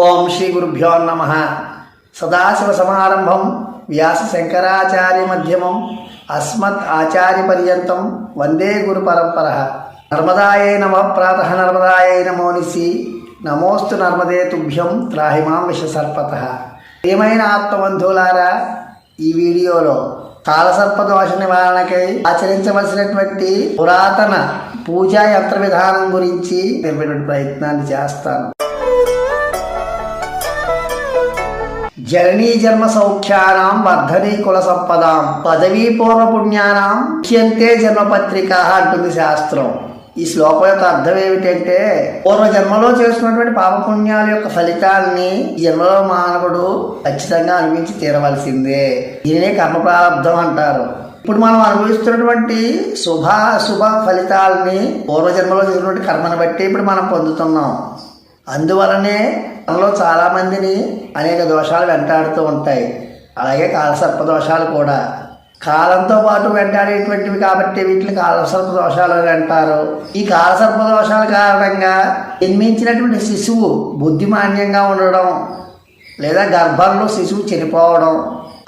ఓం శ్రీ గురుభ్యో నమ. సదాశివ సమారంభం. వ్యాస శంకరాచార్య మధ్యమం. అస్మత్ ఆచార్య పర్యంతం. వందే గురు పరంపర. నర్మదాయే నమ. ప్రాత నర్మదాయే నమో నిసి. నమోస్తు నర్మదే తుభ్యం. త్రాహిమాం విషసర్పత ప్రియమైన ఆత్మబంధువులారా ఈ వీడియోలో కాలసర్ప దోష నివారణకై ఆచరించవలసినటువంటి పురాతన పూజా యంత్ర విధానం గురించి తెలిపేటువంటి ప్రయత్నాన్ని చేస్తాను. జననీ జన్మ సౌఖ్యానాం వర్ధనీ కుల సంపదాం పదవీ పూర్వ పుణ్యానాం ముఖ్యంతే జన్మపత్రిక అంటుంది శాస్త్రం. ఈ శ్లోకం యొక్క అర్థం ఏమిటంటే పూర్వ జన్మలో చేసుకున్నటువంటి పాపపుణ్యాల యొక్క ఫలితాన్ని జన్మలో మానవుడు ఖచ్చితంగా అనుభవించి తీరవలసిందే. దీనినే కర్మ ప్రారంధం అంటారు. ఇప్పుడు మనం అనుభవిస్తున్నటువంటి శుభ శుభ ఫలితాలని పూర్వజన్మలో చేసినటువంటి కర్మను బట్టి ఇప్పుడు మనం పొందుతున్నాం. అందువలనే మనలో చాలా మందిని అనేక దోషాలు వెంటాడుతూ ఉంటాయి. అలాగే కాలసర్ప దోషాలు కూడా. కాలంతో పాటు వెంటాడేటువంటివి కాబట్టి వీటిని కాలసర్ప దోషాలు అని అంటారు. ఈ కాలసర్ప దోషాల కారణంగా జన్మించినటువంటి శిశువు బుద్ధిమాన్యంగా ఉండడం లేదా గర్భంలో శిశువు చనిపోవడం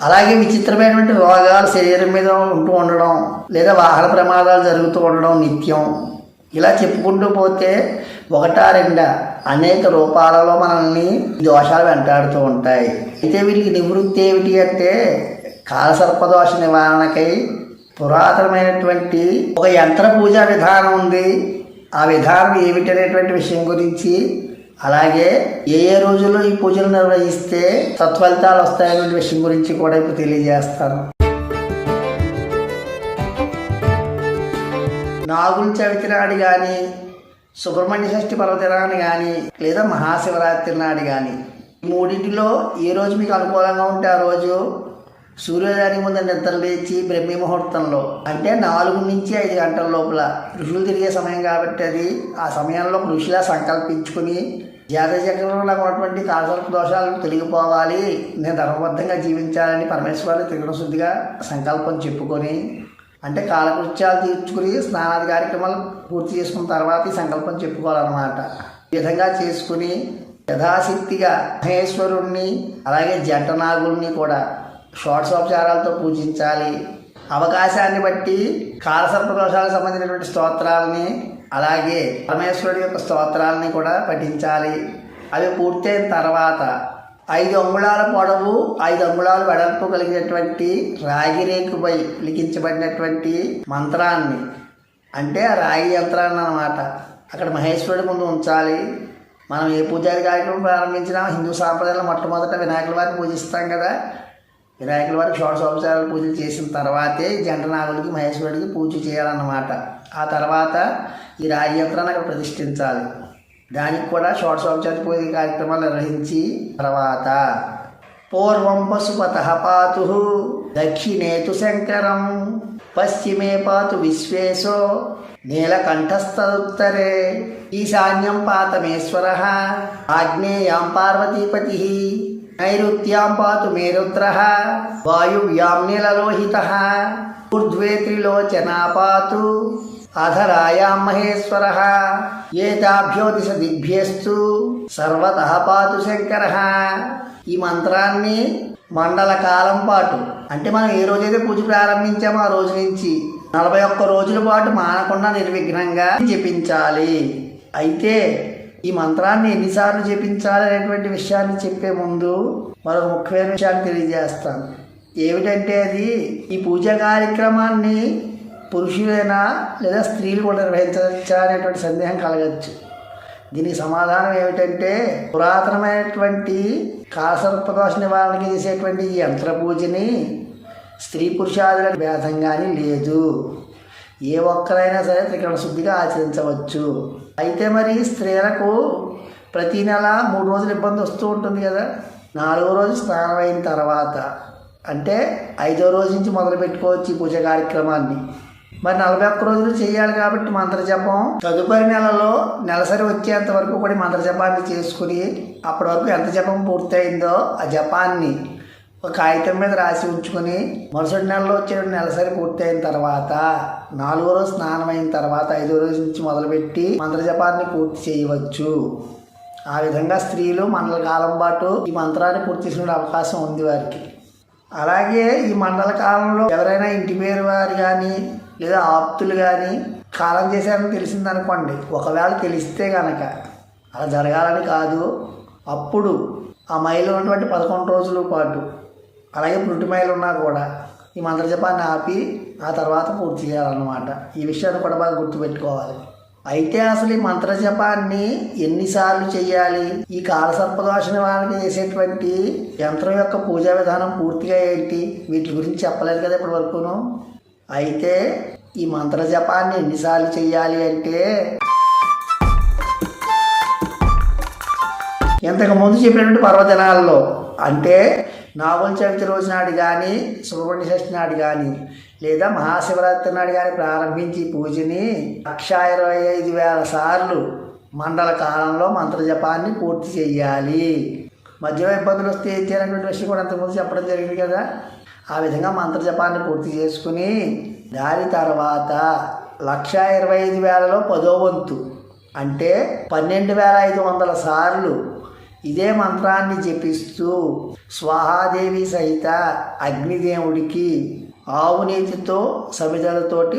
అలాగే విచిత్రమైనటువంటి రోగాలు శరీరం మీద ఉంటూ ఉండడం లేదా వాహన ప్రమాదాలు జరుగుతూ ఉండడం నిత్యం. ఇలా చెప్పుకుంటూ పోతే ఒకటా రెండా అనేక రూపాలలో మనల్ని దోషాలు వెంటాడుతూ ఉంటాయి. అయితే వీటికి నివృత్తి ఏమిటి అంటే కాలసర్పదోష నివారణకై పురాతనమైనటువంటి ఒక యంత్ర పూజా విధానం ఉంది. ఆ విధానం ఏమిటనేటువంటి విషయం గురించి అలాగే ఏ ఏ రోజుల్లో ఈ పూజలు నిర్వహిస్తే సత్ఫలితాలు వస్తాయనే విషయం గురించి కూడా ఇప్పుడు తెలియజేస్తాను. నాగుల చవితి నాడు కానీ సుబ్రహ్మణ్య షష్ఠి పర్వదినాన్ని కానీ లేదా మహాశివరాత్రి నాడు కానీ మూడింటిలో ఏ రోజు మీకు అనుకూలంగా ఉంటే ఆ రోజు? సూర్యోదయానికి ముందు నిద్ర లేచి బ్రహ్మీ ముహూర్తంలో అంటే నాలుగు నుంచి ఐదు గంటల లోపల ఋషులు తిరిగే సమయం కాబట్టి అది ఆ సమయంలో ఋషిలా సంకల్పించుకుని జాతచక్రంలో ఉన్నటువంటి కాలసర్ప దోషాలను తొలగిపోవాలి. నేను ధర్మబద్ధంగా జీవించాలని పరమేశ్వరుని త్రిగుణ శుద్ధిగా సంకల్పం చెప్పుకొని అంటే కాలకృత్యాలు తీర్చుకుని స్నానాది కార్యక్రమాలు పూర్తి చేసుకున్న తర్వాత ఈ సంకల్పం చెప్పుకోవాలన్నమాట. ఈ విధంగా చేసుకుని యథాశక్తిగా మహేశ్వరుణ్ణి అలాగే జంటనాగుల్ని కూడా షోడశోపచారాలతో పూజించాలి. అవకాశాన్ని బట్టి కాలసర్ప దోషాలకు సంబంధించినటువంటి స్తోత్రాలని అలాగే పరమేశ్వరుడి యొక్క స్తోత్రాలని కూడా పఠించాలి. అవి పూర్తయిన తర్వాత ఐదు అంగుళాల పొడవు ఐదు అంగుళాలు వెడల్పు కలిగినటువంటి రాగి రేకుపై లిఖించబడినటువంటి మంత్రాన్ని. అంటే రాగి యంత్రాన్ని అన్నమాట. అక్కడ మహేశ్వరుడి ముందు ఉంచాలి. మనం ఏ పూజారి కార్యక్రమం ప్రారంభించినా హిందూ సాంప్రదాయంలో మొట్టమొదట వినాయకుల వారిని పూజిస్తాం కదా. వినాయకుల వారికి షోడశోపచారాలు పూజలు చేసిన తర్వాతే జంటనాగులకి మహేశ్వరుడికి పూజ చేయాలన్నమాట. ఆ తర్వాత ఈ రాగి యంత్రాన్ని అక్కడ ప్రతిష్ఠించాలి. దానికి కూడా షోడశోపచార పూజ కార్యక్రమాలు నిర్వహించి తర్వాత పూర్వం పశుపత పాతు దక్షిణేతు శంకరం పశ్చిమే పాతు విశ్వేశో నీలకంఠస్థదుత్తరే ఈశాన్యం పాతమేశ్వర ఆగ్నేయాం పార్వతీపతి నైరుత్యాం పాతు మేరుద్ర వాయువ్యాం నీలలోహిత ఊర్ధ్వే త్రిలోచనా పాతు అధరాయాం మహేశ్వర ఏతాభ్యో దిశ దిగ్భ్యస్తు సర్వత పాతు శంకర ఈ మంత్రాన్ని మండల కాలం పాటు అంటే మనం ఏ రోజైతే పూజ ప్రారంభించామో ఆ రోజు నుంచి నలభై ఒక్క రోజుల పాటు మానకుండా నిర్విఘ్నంగా జపించాలి. అయితే ఈ మంత్రాన్ని ఎన్నిసార్లు జపించాలి అనేటువంటి విషయాన్ని చెప్పే ముందు మరొక ముఖ్యమైన విషయాన్ని తెలియజేస్తాను. ఏమిటంటే అది ఈ పూజా కార్యక్రమాన్ని పురుషులైనా లేదా స్త్రీలు కూడా నిర్వహించవచ్చా అనేటువంటి సందేహం కలగచ్చు. దీనికి సమాధానం ఏమిటంటే పురాతనమైనటువంటి కాసర్పదోష నివారణకి చేసేటువంటి ఈ యంత్ర పూజని స్త్రీ పురుషాదుల భేదం కానీ లేదు. ఏ ఒక్కరైనా సరే త్రికరణ శుద్ధిగా ఆచరించవచ్చు. అయితే మరి స్త్రీలకు ప్రతి నెల మూడు రోజులు ఇబ్బంది వస్తూ ఉంటుంది కదా. నాలుగో రోజు స్నానం అయిన తర్వాత అంటే ఐదో రోజు నుంచి మొదలు పెట్టుకోవచ్చు ఈ పూజ కార్యక్రమాన్ని. మరి నలభై ఒక్క రోజులు చేయాలి కాబట్టి మంత్రజపం. తదుపరి నెలలో నెలసరి వచ్చేంత వరకు కూడా మంత్ర మంత్రజపాన్ని చేసుకుని అప్పటి వరకు ఎంత జపం పూర్తయిందో ఆ జపాన్ని ఒక కాగితం మీద రాసి ఉంచుకొని మరుసటి నెలలో వచ్చే నెలసరి పూర్తయిన తర్వాత నాలుగో రోజు స్నానం అయిన తర్వాత ఐదో రోజు నుంచి మొదలుపెట్టి మంత్రజపాన్ని పూర్తి చేయవచ్చు. ఆ విధంగా స్త్రీలు మండల కాలం పాటు ఈ మంత్రాన్ని పూర్తి చేసిన అవకాశం ఉంది వారికి. అలాగే ఈ మండల కాలంలో ఎవరైనా ఇంటి పేరు వారు కానీ లేదా ఆప్తులు కానీ కాలం చేశారని తెలిసిందనుకోండి. ఒకవేళ తెలిస్తే గనక అలా జరగాలని కాదు. అప్పుడు ఆ మైలు ఉన్నటువంటి పదకొండు రోజుల పాటు అలాగే పురుటి మైలు ఉన్నా కూడా ఈ మంత్రజపాన్ని ఆపి ఆ తర్వాత పూర్తి చేయాలన్నమాట. ఈ విషయాన్ని కూడా బాగా గుర్తుపెట్టుకోవాలి. అయితే అసలు ఈ మంత్రజపాన్ని ఎన్నిసార్లు చేయాలి ఈ కాలసర్పదోష నివారణకి చేసేటువంటి యంత్రం యొక్క పూజా విధానం పూర్తిగా ఏంటి? వీటి గురించి చెప్పలేదు కదా ఇప్పటి వరకును. అయితే ఈ మంత్రజపాన్ని ఎన్నిసార్లు చేయాలి అంటే? ఇంతకు ముందు చెప్పినటువంటి పర్వదినాల్లో అంటే నాగుల చవితి రోజు నాడు కానీ సుబ్రహ్మణ్య షష్ఠి నాడు కానీ లేదా మహాశివరాత్రి నాడు కానీ ప్రారంభించి పూజని లక్ష ఇరవై ఐదు వేల సార్లు మండల కాలంలో మంత్రజపాన్ని పూర్తి చేయాలి మధ్యలో ఇబ్బందులు వస్తే ఏం విషయం కూడా అంతకుముందు చెప్పడం జరిగింది కదా. ఆ విధంగా మంత్రజపాన్ని పూర్తి చేసుకుని దాని తర్వాత లక్ష ఇరవై ఐదు వేలలో పదో వంతు. అంటే పన్నెండు వేల ఐదు వందల సార్లు ఇదే మంత్రాన్ని జపిస్తూ స్వాహాదేవి సహిత అగ్నిదేవుడికి ఆవు నీతితో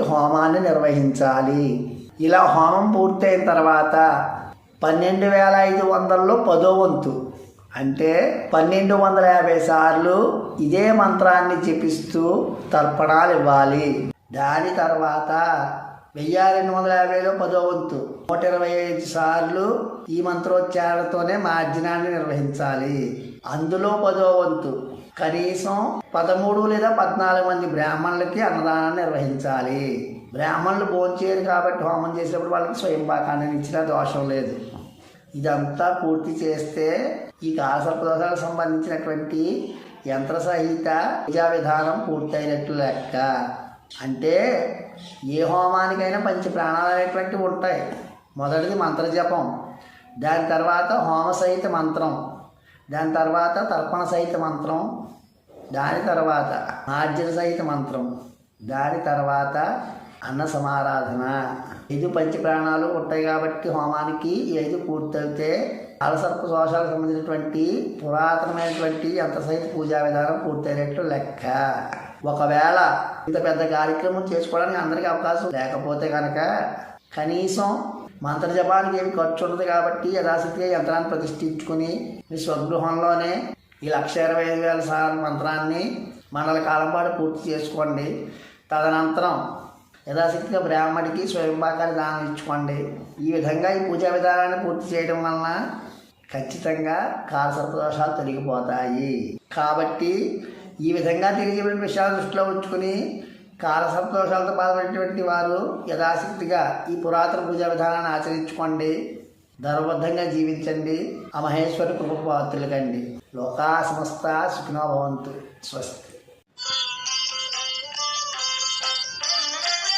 హోమాన్ని నిర్వహించాలి. ఇలా హోమం పూర్తయిన తర్వాత పన్నెండు వేల ఐదు వందల్లో పదో వంతు. అంటే పన్నెండు వందల యాభై సార్లు ఇదే మంత్రాన్ని జపిస్తూ తర్పణాలు ఇవ్వాలి. దాని తర్వాత వెయ్యి రెండు వందల యాభైలో పదో వంతు నూట ఇరవై ఐదు సార్లు ఈ మంత్రోచ్చారణతోనే మార్జనాన్ని నిర్వహించాలి. అందులో పదో వంతు కనీసం పదమూడు లేదా పద్నాలుగు మంది బ్రాహ్మణులకి అన్నదానాన్ని నిర్వహించాలి. బ్రాహ్మణులు భోంచేయరు కాబట్టి హోమం చేసేటప్పుడు వాళ్ళకి స్వయం పాకాన్ని ఇచ్చిన దోషం లేదు. ఇదంతా పూర్తి చేస్తే ఈ కాలసర్పదోషాలకు సంబంధించినటువంటి యంత్ర సహిత పూజా విధానం పూర్తయినట్లు లెక్క. అంటే ఏ హోమానికైనా పంచ ప్రాణాలు అనేటువంటివి ఉంటాయి. మొదటిది మంత్రజపం. దాని తర్వాత హోమ సహిత మంత్రం. దాని తర్వాత తర్పణ సహిత మంత్రం. దాని తర్వాత ఆర్జన సహిత మంత్రం. దాని తర్వాత అన్న సమారాధన ఐదు పంచ ప్రాణాలు ఉంటాయి కాబట్టి హోమానికి ఈ ఐదు పూర్తయితే అలసర్ప దోషాలకు సంబంధించినటువంటి పురాతనమైనటువంటి యంత్ర సైతం పూజా విధానం పూర్తయినట్లు లెక్క. ఒకవేళ ఇంత పెద్ద కార్యక్రమం చేసుకోవడానికి అందరికీ అవకాశం లేకపోతే కనుక కనీసం మంత్ర జపానికి ఏమి ఖర్చు ఉండదు కాబట్టి యథాశక్తిగా యంత్రాన్ని ప్రతిష్ఠించుకుని మీ స్వగృహంలోనే ఈ లక్ష ఇరవై ఐదు వేల సార్ మంత్రాన్ని మండల కాలం పాటు పూర్తి చేసుకోండి. తదనంతరం యథాశక్తిగా బ్రాహ్మడికి స్వయంపాకాన్ని దానం ఇచ్చుకోండి. ఈ విధంగా ఈ పూజా విధానాన్ని పూర్తి చేయడం వలన ఖచ్చితంగా కాలసర్పదోషాలు తొలగిపోతాయి. కాబట్టి ఈ విధంగా తెలియజేయబడిన విషయాలు దృష్టిలో ఉంచుకుని కాలసర్పదోషాలతో బాధపడేటువంటి వారు యథాశక్తిగా ఈ పురాతన పూజా విధానాన్ని ఆచరించుకోండి. ధర్మబద్ధంగా జీవించండి. ఆ మహేశ్వరి కృపకు పాత్రులకండి లోకా సమస్త సుఖినో భవంతు. స్వస్తి.